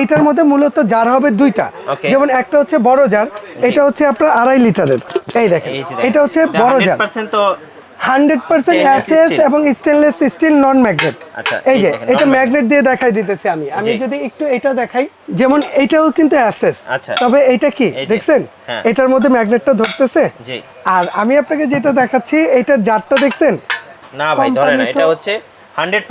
এইটার মধ্যে মূলত জার হবে দুইটা। যেমন একটা হচ্ছে বড় জার এটা হচ্ছে আপনার আড়াই লিটারের। এই দেখেন। এটা হচ্ছে বড় জার। হান্ড্রেড পার্সেন্ট অ্যাসেস এবং স্টেনলেস স্টিল নন ম্যাগনেট এই যে এটা ম্যাগনেট দিয়ে দেখাই দিতেছি আমি। আমি যদি একটু এটা দেখাই যেমন এটাও কিন্তু অ্যাসেস আচ্ছা। তবে এটা কি দেখছেন? হ্যাঁ। এটার মধ্যে ম্যাগনেটটা ধরতেছে? আর আমি আপনাকে যেটা দেখাচ্ছি এটার জারটা দেখছেন? না ভাই ধরে না এটা হচ্ছে 100% হান্ড্রেড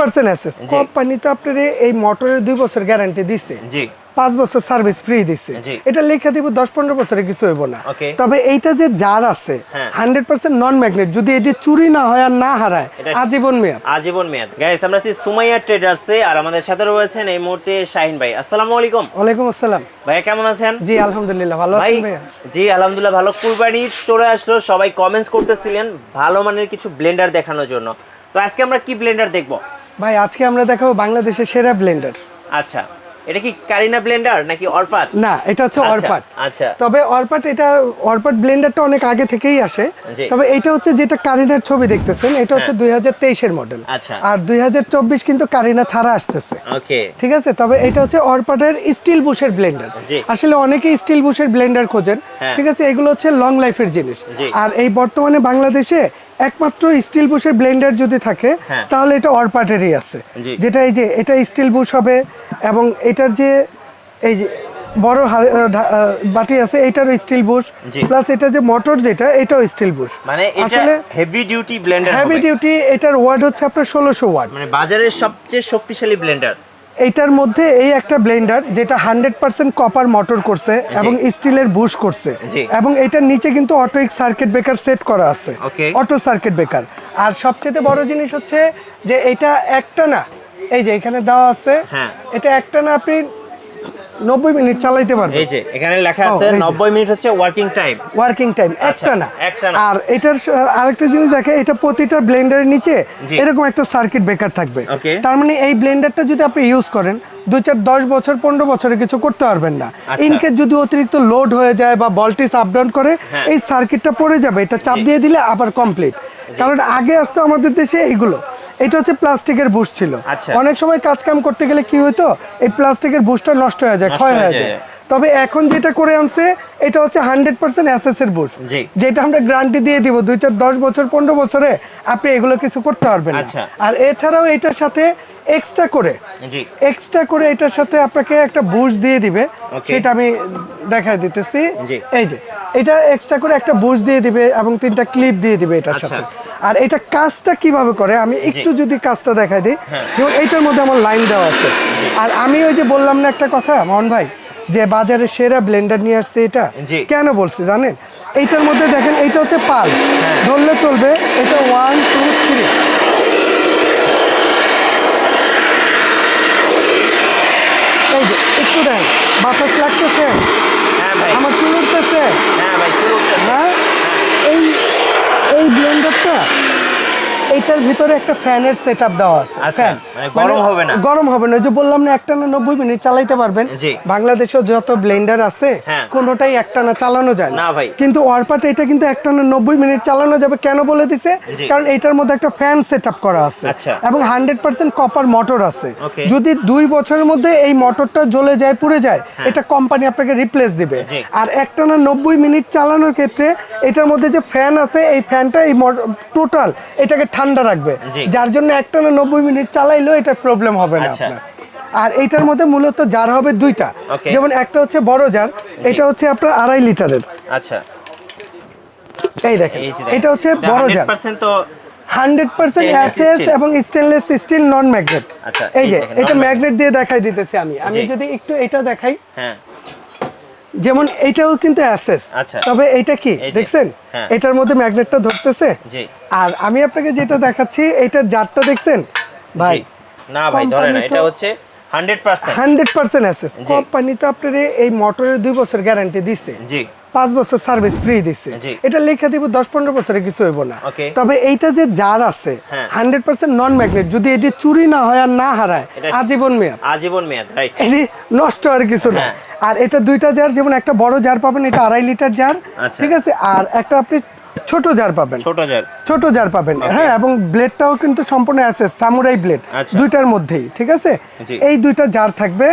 পার্সেন্ট। অ্যাসেস কোম্পানি তো আপনার এই মোটরের দুই বছর গ্যারান্টি দিচ্ছে জি। পাঁচ বছর সার্ভিস ফ্রি দিচ্ছে এটা লেখা দিব দশ পনেরো বছরে কিছু হইব না। তবে এইটা যে জার আছে। হান্ড্রেড পার্সেন্ট নন ম্যাগনেট যদি এটি চুরি না হয় আর না হারায় আজীবন মেয়াদ। আজীবন মেয়াদ। গাইস আমরা আছি সুমাইয়া ট্রেডার্সে আর আমাদের সাথে রয়েছেন এই মুহূর্তে শাহিন ভাই। আসসালামু আলাইকুম। ওয়ালাইকুম আসসালাম। ভাইয়া কেমন আছেন? জি আলহামদুলিল্লাহ ভালো ভাই আছেন ভাইয়া? জি আলহামদুলিল্লাহ ভালো। কুরবানি চলে আসলো সবাই কমেন্টস করতেছিলেন ভালো মানের কিছু ব্লেন্ডার দেখানোর জন্য। তো আজকে আমরা কি ব্লেন্ডার দেখব? ভাই আজকে আমরা দেখাবো বাংলাদেশের সেরা ব্লেন্ডার আচ্ছা এটা কি কারিনা ব্লেন্ডার নাকি অরপাত না এটা হচ্ছে আচ্ছা, অরপাট আচ্ছা। তবে অরপাট এটা অরপাট ব্লেন্ডারটা অনেক আগে থেকেই আসে। তবে এটা হচ্ছে যেটা কারিনার ছবি দেখতেছেন এটা হচ্ছে দুই হাজার তেইশের মডেল আচ্ছা। আর দুই হাজার চব্বিশ কিন্তু কারিনা ছাড়া আসতেছে। ওকে। ঠিক আছে? তবে এটা হচ্ছে অরপাটের স্টিল বুশের ব্লেন্ডার আসলে অনেকেই স্টিল বুশের ব্লেন্ডার খোঁজেন। হ্যাঁ। ঠিক আছে? এগুলো হচ্ছে লং লাইফের জিনিস। আর এই বর্তমানে বাংলাদেশে একমাত্র স্টিল বুশের ব্লেন্ডার যদি থাকে হ্যাঁ। তাহলে এটা অরপাটেরই আছে। যেটা এই যে এটা স্টিল বুশ হবে এবং এটার যে এই যে বড় বাটি আছে এটারও স্টিল বুশ প্লাস এটা যে মোটর যেটা এটাও স্টিল বুশ মানে আসলে heavy duty blender heavy duty এটার ওয়ার্ড হচ্ছে আপনার ষোলোশো ওয়াট মানে বাজারের সবচেয়ে শক্তিশালী ব্লেন্ডার এইটার মধ্যে এই একটা ব্লেন্ডার যেটা হান্ড্রেড পার্সেন্ট কপার মোটর করছে এবং স্টিলের বুশ করছে। এবং এটার নিচে কিন্তু অটোইক সার্কিট ব্রেকার সেট করা আছে। Auto circuit breaker. আর সবচেয়ে বড় জিনিস হচ্ছে যে এটা একটা না এই যে এখানে দেওয়া আছে হ্যাঁ। এটা একটা না আপনি নব্বই মিনিট চালাইতে পারবেন এই যে এখানে লেখা আছে 90 মিনিট হচ্ছে ওয়ার্কিং টাইম ওয়ার্কিং টাইম আচ্ছা, একটা না। আর এটার আরেকটা জিনিস দেখে এটা প্রতিটা ব্লেন্ডারের নিচে এরকম একটা সার্কিট ব্রেকার থাকবে। তার মানে এই ব্লেন্ডারটা যদি আপনি ইউজ করেন দুই চার দশ বছর পনেরো বছরে কিছু করতে পারবেন না। আচ্ছা। ইনকেস যদি অতিরিক্ত লোড হয়ে যায় বা ভোল্টেজ আপ ডাউন করে হ্যাঁ। এই সার্কিটটা পড়ে যাবে। এটা চাপ দিয়ে দিলে আবার কমপ্লিট কারণ আগে আসতো আমাদের দেশে এইগুলো। এটা হচ্ছে প্লাস্টিকের বুশ ছিল আচ্ছা। অনেক সময় কাজ কাম করতে গেলে কি হতো এই প্লাস্টিকের বুশটা নষ্ট হয়ে যায় ক্ষয় হয়ে যায়। তবে এখন যেটা করে আনছে এটা হচ্ছে হান্ড্রেড পার্সেন্ট এসএস এর বুশ যেটা আমরা গ্যারান্টি দিয়ে দিব দুই চার দশ বছর পনেরো বছরে আপনি এগুলো কিছু করতে পারবেন আচ্ছা। আর এছাড়াও এটার সাথে এক্সট্রা করে এক্সট্রা করে এটার সাথে আপনাকে একটা বুশ দিয়ে দিবে. সেটা আমি দেখাই দিতেছি এই যে এটা এক্সট্রা করে একটা বুশ দিয়ে দিবে এবং তিনটা ক্লিপ দিয়ে দিবে এটার আচ্ছা। সাথে আর এটা কাজটা কীভাবে করে? আমি একটু যদি কাজটা দেখাই দিই। হ্যাঁ। যেমন এইটার মধ্যে আমার লাইন দেওয়া আছে। আর আমি ওই যে বললাম না একটা কথা মোহন ভাই যে বাজারে সেরা ব্লেন্ডার নিয়ে আসছে এটা? কেন বলছি জানেন? এইটার মধ্যে দেখেন এইটা হচ্ছে পাল। হ্যাঁ। ধরলে চলবে এটা ওয়ান টু থ্রি এই যে একটু দেন। বাতাস লাগতেছে? হ্যাঁ আমার চুল উঠতেছে হ্যাঁ ভাই শুরু করতে- হ্যাঁ এই এই ব্লেন্ডারটা এইটার ভিতরে একটা ফ্যানের সেট আপ দেওয়া আছে আচ্ছা, ফ্যান মানে গরম হবে না। গরম হবে না যে বললাম না একটা না নব্বই মিনিট চালাইতে পারবেন জি। বাংলাদেশেও যত ব্লেন্ডার আছে হ্যাঁ। কোনোটাই একটা না চালানো যায় না ভাই। কিন্তু ওয়ারপাট এটা কিন্তু একটা না নব্বই মিনিট চালানো যাবে কেন বলে দিছে কারণ এটার মধ্যে একটা ফ্যান সেট আপ করা আছে আচ্ছা। এবং হান্ড্রেড পার্সেন্ট কপার মোটর আছে যদি দুই বছরের মধ্যে এই মোটরটা জ্বলে যায় পুড়ে যায় এটা কোম্পানি আপনাকে রিপ্লেস দিবে। আর একটানা নব্বই মিনিট চালানোর ক্ষেত্রে এটার মধ্যে যে ফ্যান আছে এই ফ্যানটা এই টোটাল এটাকে ঠান্ডা রাখবে। যার জন্য একটানা নব্বই মিনিট চালাইলেও এটা প্রবলেম হবে না আচ্ছা। আপনার। আর এইটার মধ্যে মূলত জার হবে দুইটা। যেমন একটা হচ্ছে বড় জার এটা হচ্ছে আপনার আড়াই লিটারের। আচ্ছা। এই দেখেন। এটা হচ্ছে বড় জার 100% তো হান্ড্রেড পার্সেন্ট অ্যাসেস এবং স্টেনলেস স্টিল নন ম্যাগনেট আচ্ছা, এই এই যে এটা ম্যাগনেট দিয়ে দেখাই দিতেছি আমি। আমি যদি একটু এটা দেখাই। হ্যাঁ। যেমন এটাও কিন্তু অ্যাসেস। আচ্ছা। তবে এটা কি? দেখছেন? হ্যাঁ। এটার মধ্যে ম্যাগনেটটা ধরতেছে? জি। আর আমি আপনাকে যেটা দেখাচ্ছি এটার জারটা দেখছেন? ভাই। না ভাই ধরে না এটা হচ্ছে 100% হান্ড্রেড পার্সেন্ট অ্যাসেস। কোম্পানি তো আপনার এই মোটরের দুই বছর গ্যারান্টি দিচ্ছে জি। পাঁচ বছর সার্ভিস ফ্রি দিচ্ছে এটা লেখা দিব দশ পনেরো বছরে কিছু হইব না। তবে এইটা যে জার আছে। হান্ড্রেড পার্সেন্ট নন ম্যাগনেট যদি এটি চুরি না হয় আর না হারায় আজীবন মেয়াদ। আজীবন মেয়াদ এটি নষ্ট আর কিছু না। হ্যাঁ। আর এটা দুইটা জার যেমন একটা বড় জার পাবেন এটা আড়াই লিটার জার আচ্ছা। ঠিক আছে? আর একটা আপনি ছোট জার পাবেন। ছোট জার ছোট জার পাবেন। হ্যাঁ এবং ব্লেডটাও কিন্তু সম্পূর্ণ আছে সামুরাই ব্লেড। দুইটার মধ্যেই ঠিক আছে? এই দুইটা জার থাকবে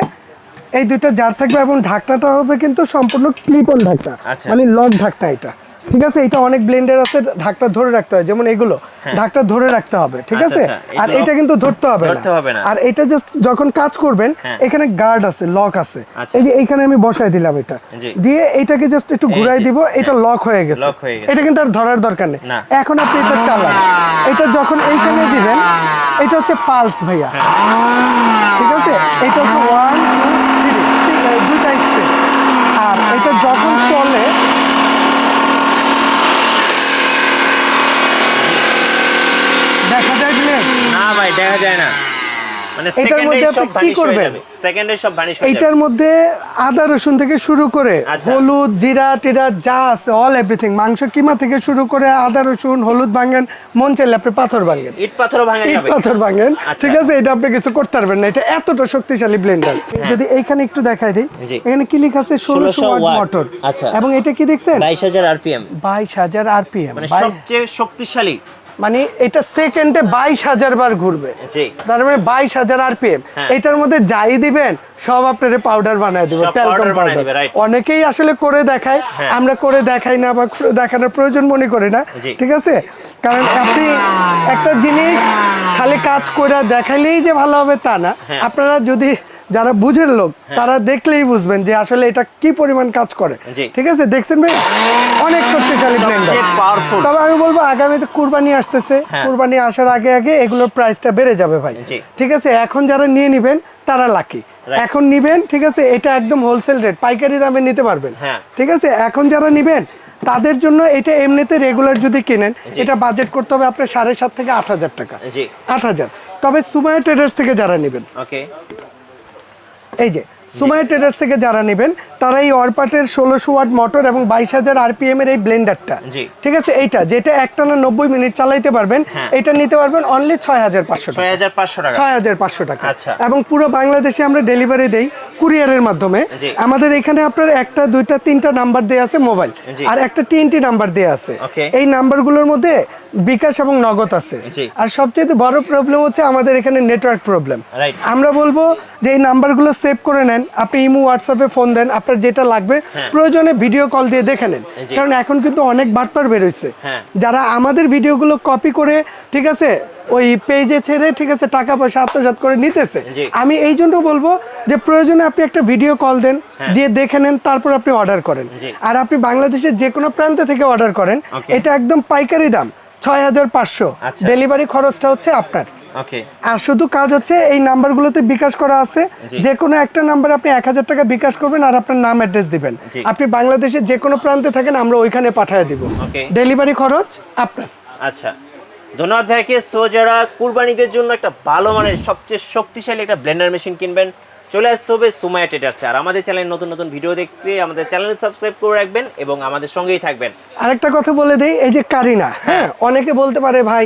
এই দুইটা জার থাকবে এবং ঢাকনাটা হবে কিন্তু সম্পূর্ণ ক্লিপ অন ঢাকনা। আচ্ছা। মানে লক ঢাকনা এটা। ঠিক আছে? এটা অনেক ব্লেন্ডার আছে ঢাকনা ধরে রাখতে হয়। যেমন এগুলো। ঢাকনা ধরে রাখতে হবে ঠিক হ্যাঁ। আচ্ছা, আছে? আচ্ছা, আর এটা কিন্তু ধরতে হবে না। আর এটা জাস্ট যখন কাজ করবেন হ্যাঁ। এখানে গার্ড আছে লক আছে। এই যে এইখানে আমি বসায় দিলাম এটা। দিয়ে এটাকে জাস্ট একটু ঘুরাই দিব এটা লক হয়ে হয়ে গেছে। এটা কিন্তু আর ধরার দরকার নেই। এখন আপনি এটা চালান। এটা যখন এইখানে দিবেন এটা হচ্ছে পালস ভাইয়া। ঠিক আছে? এটা হচ্ছে ওয়ান দুইটা স্প্রে আর এটা যখন চলে দেখা যায় দিলেন না ভাই দেখা যায় না। মানে এটার মধ্যে আপনি কি করবেন? যাবে। সেকেন্ডে সব ভানিশ হয়ে এইটার যাবে। মধ্যে আদা রসুন থেকে শুরু করে আচ্ছা। হলুদ জিরা টিরা যা আছে অল এভরিথিং মাংস কিমা থেকে শুরু করে আদা রসুন হলুদ ভাঙেন মন চাইলে আপনি পাথর ভাঙেন। ইট পাথরও ভাঙা ইট পাথর ভাঙেন। ঠিক আছে এটা আপনি কিছু করতে পারবেন না। এটা এতটা শক্তিশালী ব্লেন্ডার যদি এইখানে একটু দেখাই দিই এখানে কি লেখা আছে? ষোলোশো 1600 ওয়াট। মোটর আচ্ছা। এবং এটা কি দেখছেন? বাইশ হাজার আরপিএম। বাইশ হাজার আরপিএম। মানে সবচেয়ে শক্তিশালী। মানে এটা সেকেন্ডে বাইশ হাজার বার ঘুরবে। তার মানে বাইশ হাজার আরপিএম হ্যাঁ। এটার মধ্যে যাই দিবেন সব আপনার পাউডার বানায় দিবে সব টেলকম পাউডার অনেকেই আসলে করে দেখায় হ্যাঁ। আমরা করে দেখাই না বা দেখানোর প্রয়োজন মনে করি না ঠিক আছে? কারণ আপনি একটা জিনিস খালি কাজ করে দেখাইলেই যে ভালো হবে তা না। হ্যাঁ। আপনারা যদি যারা বুঝের লোক তারা দেখলেই বুঝবেন যে আসলে এটা কি পরিমাণ কাজ করে। ঠিক আছে? দেখছেন ভাই? অনেক শক্তিশালী ব্লেন্ডার তবে আমি বলব আগামীতে কুরবানি আসতেছে। হ্যাঁ। কুরবানি আসার আগে আগে এগুলোর প্রাইসটা বেড়ে যাবে ভাই। ঠিক আছে? এখন যারা নিয়ে নিবেন তারা লাকি এখন নিবেন ঠিক আছে? এটা একদম হোলসেল রেট পাইকারি দামে নিতে পারবেন। হ্যাঁ। ঠিক আছে? এখন যারা নিবেন তাদের জন্য এটা এমনিতে রেগুলার যদি কেনেন এটা বাজেট করতে হবে আপনার সাড়ে সাত থেকে আট হাজার টাকা। আট হাজার। তবে সুমায়া ট্রেডার্স থেকে যারা নেবেন ওকে এই যে সুমায়া ট্রেডার্স থেকে যারা নেবেন তারা এই অরপাটের ষোলোশো ওয়াট মোটর এবং বাইশ হাজার আরপিএম এর এই ব্লেন্ডারটা ঠিক আছে? এইটা যেটা একটানা নব্বই মিনিট চালাইতে পারবেন হ্যাঁ। এটা নিতে পারবেন অনলি ছয় হাজার পাঁচশো টাকা। ছয় হাজার পাঁচশো টাকা। ছয় হাজার পাঁচশো টাকা। আচ্ছা। এবং পুরো বাংলাদেশে আমরা ডেলিভারি দেই। কুরিয়ারের মাধ্যমে। আমাদের এখানে আপনার একটা দুইটা তিনটা নাম্বার দেওয়া আছে মোবাইল। আর একটা তিনটি নাম্বার দেওয়া আছে। এই নাম্বারগুলোর মধ্যে বিকাশ এবং নগদ আছে। আর সবচেয়ে বড় প্রবলেম হচ্ছে আমাদের এখানে নেটওয়ার্ক প্রবলেম আমরা বলব যে এই নাম্বারগুলো সেভ করে নেন আপনি ইমো হোয়াটসঅ্যাপে ফোন দেন আপনার যেটা লাগবে হ্যাঁ। প্রয়োজনে ভিডিও কল দিয়ে দেখে নেন। কারণ এখন কিন্তু অনেক বাটপার বেরোইছে হ্যাঁ। যারা আমাদের ভিডিওগুলো কপি করে ঠিক আছে ওই পেজে ছেড়ে ঠিক আছে টাকা পয়সা আত্মসাৎ করে নিতেছে। আমি এই জন্য বলব যে প্রয়োজনে আপনি একটা ভিডিও কল দেন হ্যাঁ। দিয়ে দেখে নেন তারপর আপনি অর্ডার করেন। আর আপনি বাংলাদেশের যে কোনো প্রান্ত থেকে অর্ডার করেন এটা একদম পাইকারি দাম ছয় হাজার পাঁচশো। আচ্ছা। ডেলিভারি খরচটা হচ্ছে আপনার। আর শুধু কাজ হচ্ছে এই নাম্বারগুলোতে বিকাশ করা আছে। যে কোনো একটা নাম্বারে আপনি এক হাজার টাকা বিকাশ করবেন আর আপনার নাম অ্যাড্রেস দিবেন। আপনি বাংলাদেশের যে কোনো প্রান্তে থাকেন আমরা ওইখানে পাঠিয়ে দিব। ডেলিভারি খরচ আপনার। আচ্ছা। ধন্যবাদ ভাইকে সো যারা কুরবানিদের জন্য একটা ভালো মানের সবচেয়ে শক্তিশালী একটা ব্লেন্ডার মেশিন কিনবেন চলে আসতে হবে সুমায়া ট্রেডার্সে আর আমাদের চ্যানেলে নতুন নতুন ভিডিও দেখতে আমাদের চ্যানেল সাবস্ক্রাইব করে রাখবেন এবং আমাদের সঙ্গেই থাকবেন। আরেকটা কথা বলে দেই এই যে কারিনা হ্যাঁ। অনেকে বলতে পারে ভাই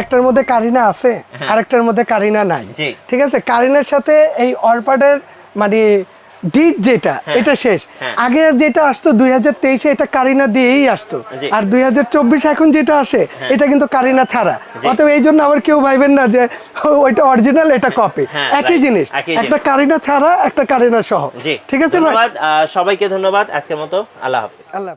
একটার মধ্যে কারিনা আছে আরেকটার মধ্যে কারিনা নাই। ঠিক আছে? কারিনার সাথে এই অরপাডের মানে ডিট যেটা এটা শেষ। হ্যাঁ। আগে যেটা আসতো দুই হাজার তেইশে এটা কারিনা দিয়েই আসতো। আর দুই হাজার চব্বিশ এখন যেটা আসে এটা কিন্তু কারিনা ছাড়া। অতএব এই জন্য আবার কেউ ভাইবেন না যে ওইটা অরিজিনাল এটা কপি হ্যাঁ, একই জিনিস। একটা কারিনা ছাড়া একটা কারিনা সহ। ঠিক আছে ভাই? সবাইকে ধন্যবাদ আজকের মতো। আল্লাহ হাফিজ। আল্লাহ।